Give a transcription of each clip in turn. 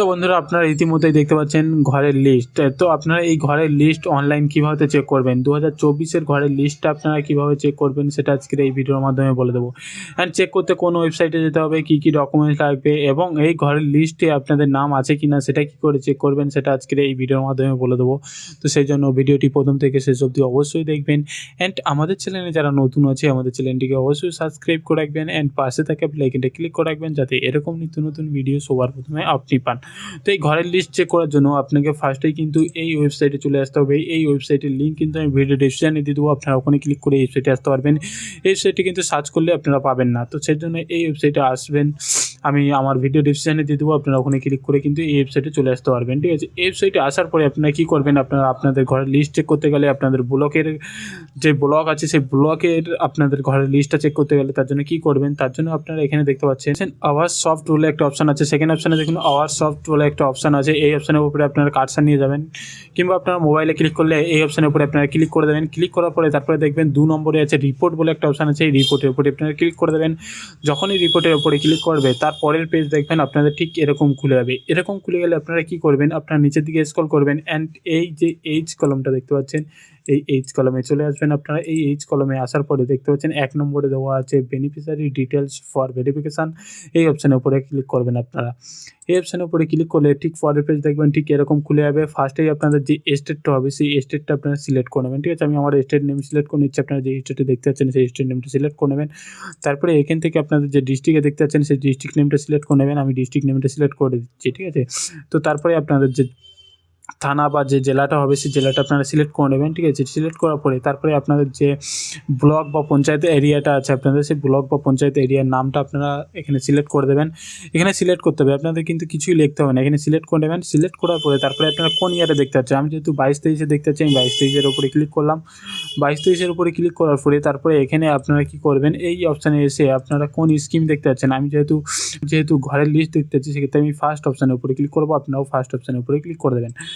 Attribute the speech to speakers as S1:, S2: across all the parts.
S1: তো বন্ধুরা আপনারা ইতিমধ্যেই দেখতে পাচ্ছেন ঘরের লিস্ট তো আপনারা এই ঘরের লিস্ট অনলাইন কীভাবে চেক করবেন? দু হাজার চব্বিশের ঘরের লিস্টটা আপনারা কীভাবে চেক করবেন সেটা আজকের এই ভিডিওর মাধ্যমে বলে দেবো। অ্যান্ড চেক করতে কোন ওয়েবসাইটে যেতে হবে, কী কী ডকুমেন্টস লাগবে, এবং এই ঘরের লিস্টে আপনাদের নাম আছে কি না সেটা কী করে চেক করবেন সেটা আজকের এই ভিডিওর মাধ্যমে বলে দেবো। তো সেই জন্য ভিডিওটি প্রথম থেকে শেষ অবধি অবশ্যই দেখবেন। অ্যান্ড আমাদের চ্যানেলে যারা নতুন আছে, আমাদের চ্যানেলটিকে অবশ্যই সাবস্ক্রাইব করে রাখবেন। অ্যান্ড পাশে থাকা বেলাইকনটা ক্লিক করে রাখবেন, যাতে এরকম নিত্য নতুন ভিডিও সবার প্রথমে আপনি পান। তো এই ঘরের লিস্ট চেক করার জন্য আপনাকে ফার্স্টেই কিন্তু এই ওয়েবসাইটে চলে আসতে হবে। এই ওয়েবসাইটের লিঙ্ক কিন্তু আমি ভিডিও ডিসক্রিপশানে দিয়ে দেবো। আপনারা ওখানে ক্লিক করে এই ওয়েবসাইটে আসতে পারবেন। এই ওয়েবসাইটে কিন্তু সার্চ করলে আপনারা পাবেন না। তো সেই জন্য এই ওয়েবসাইটে আসবেন। আমি আমার ভিডিও ডিসক্রিপশানে দিয়ে দেবো। আপনারা ওখানে ক্লিক করে কিন্তু এই ওয়েবসাইটে চলে আসতে পারবেন। ঠিক আছে? এই ওয়েবসাইটে আসার পরে আপনারা কী করবেন? আপনারা আপনাদের ঘরের লিস্ট চেক করতে গেলে আপনাদের ব্লকের যে ব্লক আছে, সেই ব্লকের আপনাদের ঘরের লিস্টটা চেক করতে গেলে তার জন্য কী করবেন? তার জন্য আপনারা এখানে দেখতে পাচ্ছেন। আওয়ার সফট বলে একটা অপশান আছে। সেকেন্ড অপশানে দেখুন আওয়ার সফট বলে একটা অপশান আছে, এই অপশানের উপরে আপনারা কার্সার নিয়ে যাবেন। কিংবা আপনারা মোবাইলে ক্লিক করলে এই অপশানের উপরে আপনারা ক্লিক করে দেবেন। ক্লিক করার পরে তারপরে দেখবেন দু নম্বরে আছে রিপোর্ট বলে একটা অপশান আছে, এই রিপোর্টের উপরে আপনারা ক্লিক করে দেবেন। যখনই রিপোর্টের উপরে ক্লিক করবে, তার পরের পেজ দেখবেন আপনাদের ঠিক এরকম খুলে যাবে। এরকম খুলে গেলে আপনারা কী করবেন? আপনারা নিচের দিকে স্কল করবেন অ্যান্ড এই যে এইচ কলমটা দেখতে পাচ্ছেন এই এইচ কলমে চলে আসবেন আপনারা। এই এইচ কলমে আসার পরে দেখতে পাচ্ছেন এক নম্বরে দেওয়া আছে বেনিফিশিয়ারি ডিটেলস ফর ভেরিফিকেশান এই অপশানের উপরে ক্লিক করবেন আপনারা। এই অপশানের উপরে ক্লিক করলে ঠিক পরের পেজ দেখবেন ঠিক এরকম খুলে যাবে। ফার্স্টেই আপনাদের যে স্টেটটা হবে, সেই স্টেটটা আপনারা সিলেক্ট করে নেবেন। ঠিক আছে? আমি আমার স্টেট নেম সিলেক্ট করে নিচ্ছি। আপনারা যে স্টেটে দেখতে পাচ্ছেন, সেই স্টেট নেমটা সিলেক্ট করে নেবেন। তারপরে এখান থেকে আপনাদের যে ডিস্ট্রিক্টে দেখতে পাচ্ছেন, সেই ডিস্ট্রিক্ট নেমটা সিলেক্ট করে নেবেন। আমি ডিস্ট্রিক্ট নেমটা সিলেক্ট করে দিচ্ছি। ঠিক আছে? তো তারপরে আপনাদের যে থানা বা যে জেলাটা হবে, সেই জেলাটা আপনারা সিলেক্ট করে নেবেন, ঠিক আছে? সিলেক্ট করার পরে তারপরে আপনাদের যে ব্লক বা পঞ্চায়েত এরিয়াটা আছে আপনাদের, সেই ব্লক বা পঞ্চায়েত এরিয়ার নামটা আপনারা এখানে সিলেক্ট করে দেবেন। এখানে সিলেক্ট করতে হবে, আপনাদের কিন্তু কিছুই লিখতে হবে না। এখানে সিলেক্ট করে নেবেন সিলেক্ট করার পরে তারপরে আপনারা কোন ইয়ারে দেখতে পাচ্ছেন আমি যেহেতু বাইশ তেইশে দেখতে পাচ্ছি আমি বাইশ তেইশের উপরে ক্লিক করলাম। বাইশ তেইশের উপরে ক্লিক করার পরে তারপরে এখানে আপনারা কি করবেন? এই অপশানে এসে আপনারা কোন স্কিম দেখতে পাচ্ছেন আমি যেহেতু যেহেতু ঘরের লিস্ট দেখতে পাচ্ছি সেক্ষেত্রে আমি ফার্স্ট অপশানের উপরে ক্লিক করব, আপনারাও ফার্স্ট অপশানের উপরে ক্লিক করে দেবেন।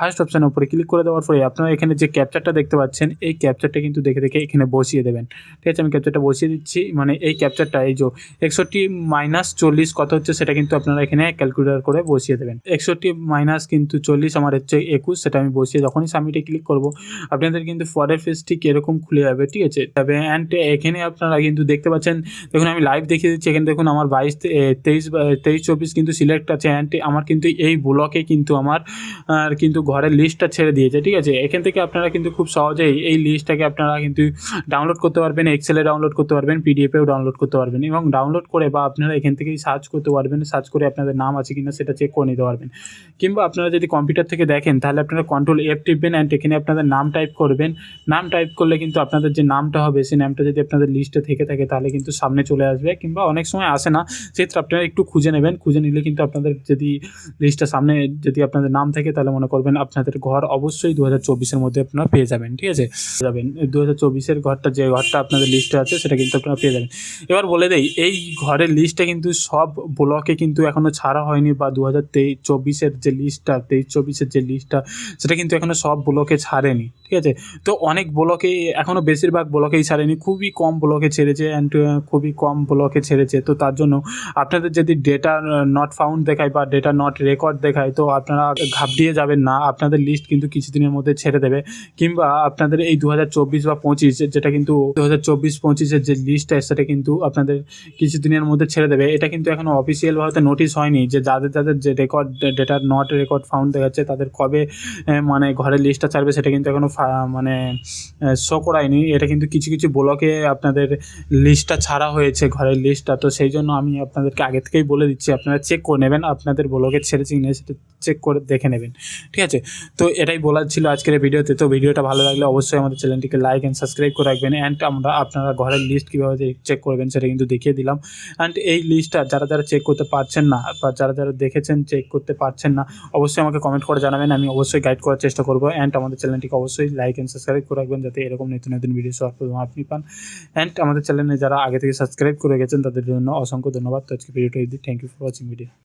S1: ফার্স্ট অপশানের উপরে ক্লিক করে দেওয়ার পরে আপনারা এখানে যে ক্যাপচারটা দেখতে পাচ্ছেন, এই ক্যাপচারটা কিন্তু দেখে দেখে এখানে বসিয়ে দেবেন। ঠিক আছে, আমি ক্যাপচারটা বসিয়ে দিচ্ছি মানে এই ক্যাপচারটা এই যে একষট্টি মাইনাস চল্লিশ কত হচ্ছে সেটা কিন্তু আপনারা এখানে ক্যালকুলেটার করে বসিয়ে দেবেন। একষট্টি মাইনাস কিন্তু চল্লিশ আমার হচ্ছে একুশ, সেটা আমি বসিয়ে যখনই সামিটে ক্লিক করব, আপনাদের কিন্তু পরের ফেস ঠিক এরকম খুলে যাবে, ঠিক আছে? তবে অ্যান্ড এখানে আপনারা কিন্তু দেখতে পাচ্ছেন, দেখুন আমি লাইভ দেখিয়ে দিচ্ছি, এখানে দেখুন আমার বাইশ তেইশ তেইশ, চব্বিশ কিন্তু সিলেক্ট আছে অ্যান্ড আমার কিন্তু এই ব্লকে কিন্তু আমার কিন্তু ঘরের লিস্টটা ছেড়ে দিয়েছে, ঠিক আছে? এখান থেকে আপনারা কিন্তু খুব সহজেই এই লিস্টটাকে আপনারা কিন্তু ডাউনলোড করতে পারবেন এক্সেলে ডাউনলোড করতে পারবেন পিডিএফেও ডাউনলোড করতে পারবেন এবং ডাউনলোড করে বা আপনারা এখান থেকেই সার্চ করতে পারবেন সার্চ করে আপনাদের নাম আছে কিনা সেটা চেক করে নিতে পারবেন। কিংবা আপনারা যদি কম্পিউটার থেকে দেখেন, তাহলে আপনারা কন্ট্রোল এফ টিপবেন অ্যান্ড এখানে আপনাদের নাম টাইপ করবেন। নাম টাইপ করলে কিন্তু আপনাদের যে নামটা হবে, সেই নামটা যদি আপনাদের লিস্টে থেকে থাকে, তাহলে কিন্তু সামনে চলে আসবে কিংবা অনেক সময় আসে না। সেক্ষেত্রে আপনারা একটু খুঁজে নেবেন, খুঁজে নিলে কিন্তু আপনাদের যদি লিস্টটা সামনে যদি আপনাদের নাম থাকে, তাহলে মনে করবেন আপনাদের ঘর অবশ্যই দু হাজার চব্বিশের মধ্যে আপনারা পেয়ে যাবেন, ঠিক আছে? যাবেন। দু হাজার চব্বিশের ঘরটা যে ঘরটা আপনাদের লিস্টে আছে, সেটা কিন্তু আপনারা পেয়ে যাবেন। এবার বলে দেই, এই ঘরের লিস্টটা কিন্তু সব ব্লকে কিন্তু এখনও ছাড়া হয়নি বা দু হাজার তেইশ চব্বিশের যে লিস্টটা তেইশ চব্বিশের যে লিস্টটা সেটা কিন্তু এখনও সব ব্লকে ছাড়েনি, ঠিক আছে? তো অনেক ব্লকে এখনও বেশিরভাগ ব্লকেই ছাড়েনি, খুবই কম ব্লকে ছেড়েছে অ্যান্ড খুবই কম ব্লকে ছেড়েছে। তো তার জন্য আপনাদের যদি ডেটা নট ফাউন্ড দেখায় বা ডেটা নট রেকর্ড দেখায়, তো আপনারা ঘাবড়িয়ে যাবেন না। আপনাদের লিস্ট কিন্তু কিছুদিনের মধ্যে ছেড়ে দেবে। কিংবা আপনাদের এই দু হাজার চব্বিশ বা পঁচিশ, যেটা কিন্তু দু হাজার চব্বিশ, পঁচিশের যে লিস্টটা সেটা কিন্তু আপনাদের কিছুদিনের মধ্যে ছেড়ে দেবে। এটা কিন্তু এখনও অফিসিয়ালভাবে নোটিশ হয়নি যে যাদের যাদের যে record data not record found দেখাচ্ছে, তাদের কবে মানে ঘরের লিস্টটা ছাড়বে, সেটা কিন্তু এখনও মানে শো করায়নি। এটা কিন্তু কিছু কিছু ব্লকে আপনাদের লিস্টটা ছাড়া হয়েছে, ঘরের লিস্টটা তো সেই জন্য আমি আপনাদেরকে আগে থেকেই বলে দিচ্ছি, আপনারা চেক করে নেবেন, আপনাদের ব্লকে ছেড়েছি কিনা সেটা চেক করে দেখে নেবেন। ঠিক আছে? তো এটাই বলার ছিল আজকের ভিডিওতে। তো ভিডিওটা ভালো লাগলে অবশ্যই আমাদের চ্যানেলটিকে লাইক অ্যান্ড সাবস্ক্রাইব করে রাখবেন। অ্যান্ড আমরা আপনারা ঘরের লিস্ট কীভাবে চেক করবেন সেটা কিন্তু দেখিয়ে দিলাম। অ্যান্ড এই লিস্টটা যারা যারা চেক করতে পারছেন না বা যারা যারা দেখেছেন চেক করতে পারছেন না, অবশ্যই আমাকে কমেন্ট করে জানাবেন। আমি অবশ্যই গাইড করার চেষ্টা করব। অ্যান্ড আমাদের চ্যানেলটিকে অবশ্যই লাইক অ্যান্ড সাবস্ক্রাইব করে রাখবেন যাতে এরকম নতুন নতুন ভিডিও সর্বপ্রথম আপনি পান। অ্যান্ড আমাদের চ্যানেলে যারা আগে থেকে সাবস্ক্রাইব করে গেছেন, তাদের জন্য অসংখ্য ধন্যবাদ। তো আজকে ভিডিওটা thank you for watching video